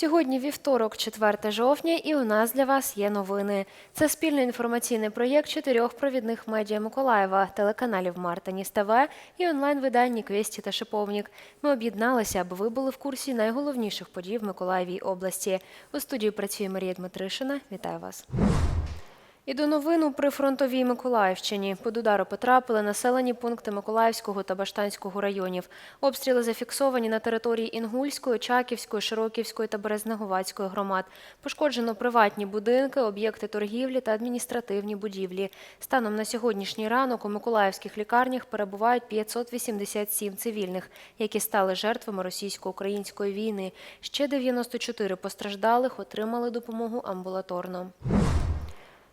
Сьогодні вівторок, 4 жовтня, і у нас для вас є новини. Це спільний інформаційний проєкт чотирьох провідних медіа Миколаєва, телеканалів Мартаніс ТВ і онлайн-видань Квесті та Шиповнік. Ми об'єдналися, аби ви були в курсі найголовніших подій в Миколаєвій області. У студії працює Марія Дмитришина. Вітаю вас. І до новин у прифронтовій Миколаївщині. Під удару потрапили населені пункти Миколаївського та Баштанського районів. Обстріли зафіксовані на території Інгульської, Чаківської, Широківської та Березнеговацької громад. Пошкоджено приватні будинки, об'єкти торгівлі та адміністративні будівлі. Станом на сьогоднішній ранок у миколаївських лікарнях перебувають 587 цивільних, які стали жертвами російсько-української війни. Ще 94 постраждалих отримали допомогу амбулаторно.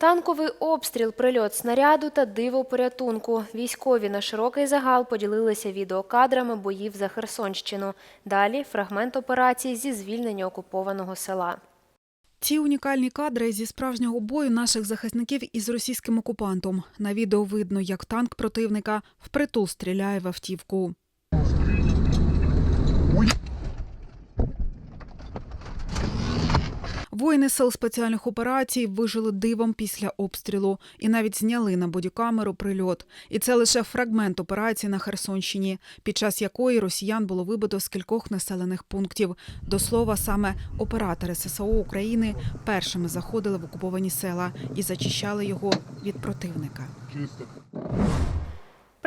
Танковий обстріл, прильот снаряду та диво порятунку. Військові на широкий загал поділилися відеокадрами боїв за Херсонщину. Далі фрагмент операції зі звільнення окупованого села. Ці унікальні кадри зі справжнього бою наших захисників із російським окупантом. На відео видно, як танк противника впритул стріляє в автівку. Воїни сил спеціальних операцій вижили дивом після обстрілу і навіть зняли на бодікамеру прильот. І це лише фрагмент операції на Херсонщині, під час якої росіян було вибито з кількох населених пунктів. До слова, саме оператори ССО України першими заходили в окуповані села і зачищали його від противника.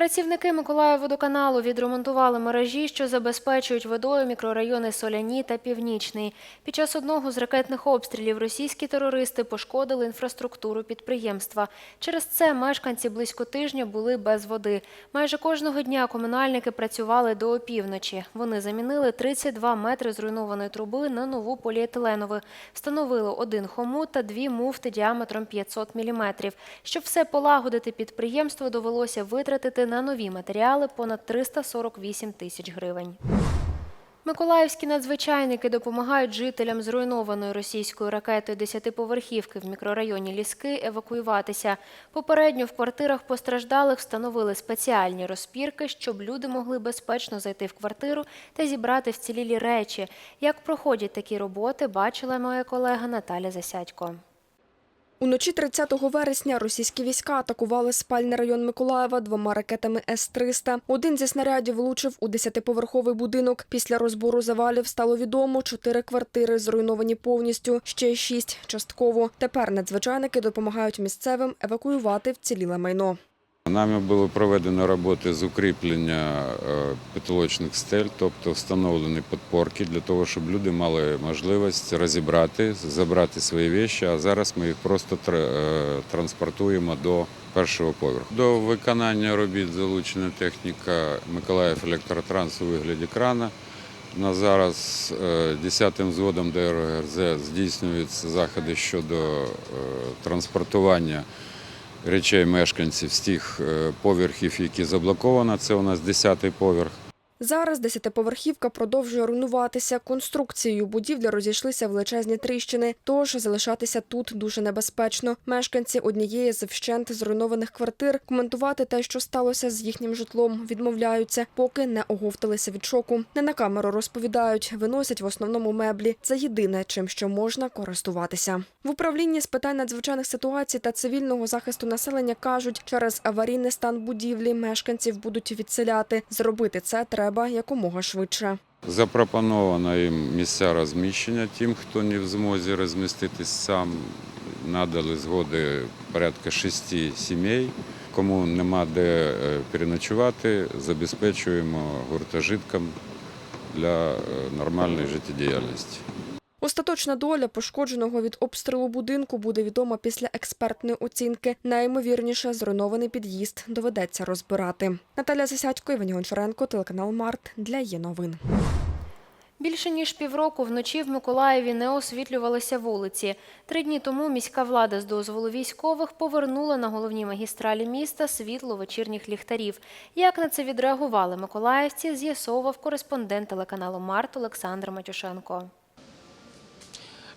Працівники Миколаївводоканалу відремонтували мережі, що забезпечують водою мікрорайони Соляні та Північний. Під час одного з ракетних обстрілів російські терористи пошкодили інфраструктуру підприємства. Через це мешканці близько тижня були без води. Майже кожного дня комунальники працювали до опівночі. Вони замінили 32 метри зруйнованої труби на нову поліетиленову. Встановили один хомут та дві муфти діаметром 500 мм. Щоб все полагодити, підприємство довелося витратити на нові матеріали понад 348 тисяч гривень. Миколаївські надзвичайники допомагають жителям зруйнованої російською ракетою десятиповерхівки в мікрорайоні Ліски евакуюватися. Попередньо в квартирах постраждалих встановили спеціальні розпірки, щоб люди могли безпечно зайти в квартиру та зібрати вцілілі речі. Як проходять такі роботи, бачила моя колега Наталя Засядько. Уночі 30 вересня російські війська атакували спальний район Миколаєва двома ракетами С-300. Один зі снарядів влучив у десятиповерховий будинок. Після розбору завалів стало відомо, чотири квартири зруйновані повністю, ще шість частково. Тепер надзвичайники допомагають місцевим евакуювати вціліле майно. Нами було проведено роботи з укріплення е, потолочних стель, тобто встановлені підпорки для того, щоб люди мали можливість розібрати, забрати свої речі, а зараз ми їх просто е, транспортуємо до першого поверху. До виконання робіт залучена техніка Миколаїв електротранс у вигляді крана. На зараз е, 10-м взводом ДРГРЗ здійснюються заходи щодо е, транспортування речей мешканців з тих е, поверхів, які заблоковано. Це у нас 10-й поверх. Зараз десятиповерхівка продовжує руйнуватися. Конструкцією будівлі розійшлися величезні тріщини, тож залишатися тут дуже небезпечно. Мешканці однієї з вщент зруйнованих квартир коментувати те, що сталося з їхнім житлом, відмовляються, поки не оговталися від шоку. Не на камеру розповідають, виносять в основному меблі. Це єдине, чим що можна користуватися. В управлінні з питань надзвичайних ситуацій та цивільного захисту населення кажуть, через аварійний стан будівлі мешканців будуть відселяти. Зробити це треба якомога швидше. Запропоновано їм місця розміщення тим, хто не в змозі розміститись сам. Надали згоди порядка шести сімей. Кому нема де е, переночувати, забезпечуємо гуртожитком для е, нормальної життєдіяльності. Остаточна доля пошкодженого від обстрілу будинку буде відома після експертної оцінки. Найімовірніше, зруйнований під'їзд доведеться розбирати. Наталя Засядько, Іван Гончаренко, телеканал Март для є новин. Більше ніж півроку вночі в Миколаєві не освітлювалися вулиці. Три дні тому міська влада з дозволу військових повернула на головній магістралі міста світло вечірніх ліхтарів. Як на це відреагували миколаївці, з'ясовував кореспондент телеканалу Март Олександр Матюшенко.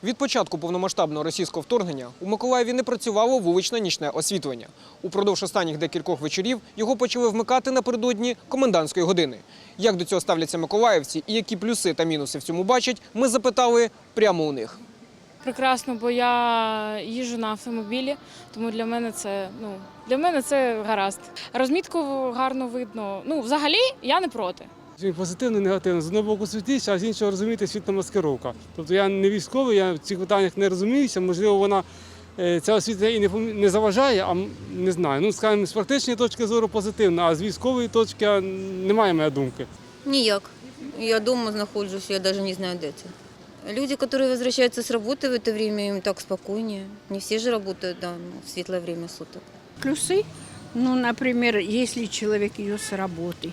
Від початку повномасштабного російського вторгнення у Миколаєві не працювало вуличне нічне освітлення. Упродовж останніх декількох вечорів його почали вмикати напередодні комендантської години. Як до цього ставляться миколаївці і які плюси та мінуси в цьому бачать, ми запитали прямо у них. Прекрасно, бо я їжджу на автомобілі, тому для мене це ну для мене це гаразд. Розмітку гарно видно. Ну, взагалі, я не проти. Він позитивно, негативно. З одного боку світліше, а з іншого розумієте, світла маскировка. Тобто я не військовий, я в цих питаннях не розуміюся. Можливо, вона е, ця освітлення і не, пом- не заважає, а м, не знаю. Ну, скажімо, з практичної точки зору позитивно, а з військової точки а, немає моєї думки. Ніяк. Я дома знаходжусь, я даже не знаю, де це. Люди, которые возвращаются с работы в это время, им так спокойнее. Не все же работают да, ну, в светлое время суток. Плюсы, ну, например, если человек идет с работы,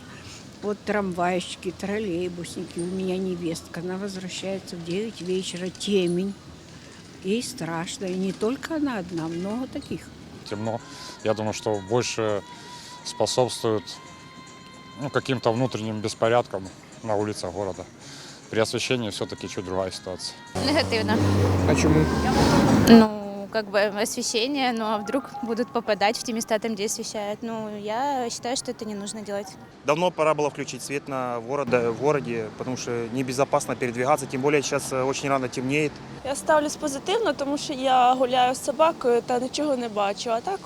вот трамвайщики, троллейбусники, у меня невестка, она возвращается в 9 вечера, темень, ей страшно, и не только она одна, много таких. темно. Я думаю, что больше способствует ну, каким-то внутренним беспорядкам на улицах города. При освещении все-таки чуть другая ситуация. Негативно. А чому? Ну, как бы освещение, ну а вдруг будут попадать в те места, там, где освещают. Ну, я считаю, что это не нужно делать. Давно пора было включить свет на города, в городе, потому что небезопасно передвигаться, тем более сейчас э, очень рано темнеет. Я ставлюсь позитивно, тому що я гуляю з собакою та нічого не бачу. А так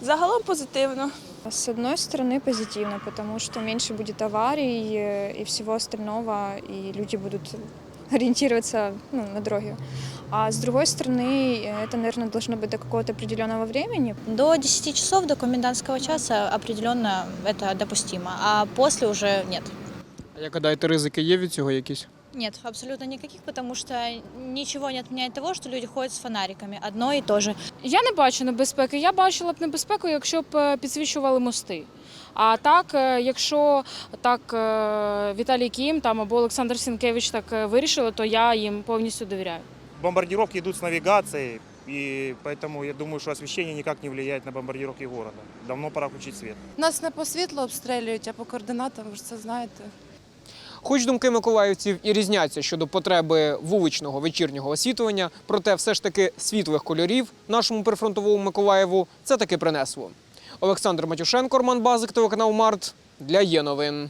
загалом позитивно. С одной стороны позитивно, потому что меньше будет аварий э, и всего остального, и люди будут ориентироваться ну, на дороге. А с другой стороны, э, это, наверное, должно быть до какого-то определенного времени. До 10 часов, до комендантского часа определенно это допустимо, а после уже нет. А як гадаєте, ризики є від цього якісь? Нет, абсолютно никаких, потому что ничего не отменяет того, что люди ходят с фонариками. Одно и то же. Я не бачу небезпеки. Я бачила б небезпеку, якщо б е, підсвічували мости. А так, е, якщо так е, Віталій Кім там або Олександр Сінкевич так е, вирішили, то я їм повністю довіряю. Бомбардировки идут с навигацией, и поэтому я думаю, что освещение никак не влияет на бомбардировки города. Давно пора включить свет. Нас не по світлу обстрілюють, а по координатам, ви ж це знаєте. Хоч думки миколаївців і різняться щодо потреби вуличного вечірнього освітлення, проте все ж таки світлих кольорів нашому прифронтовому Миколаєву це таки принесло. Олександр Матюшенко, Роман Базик, телеканал Март для є новин.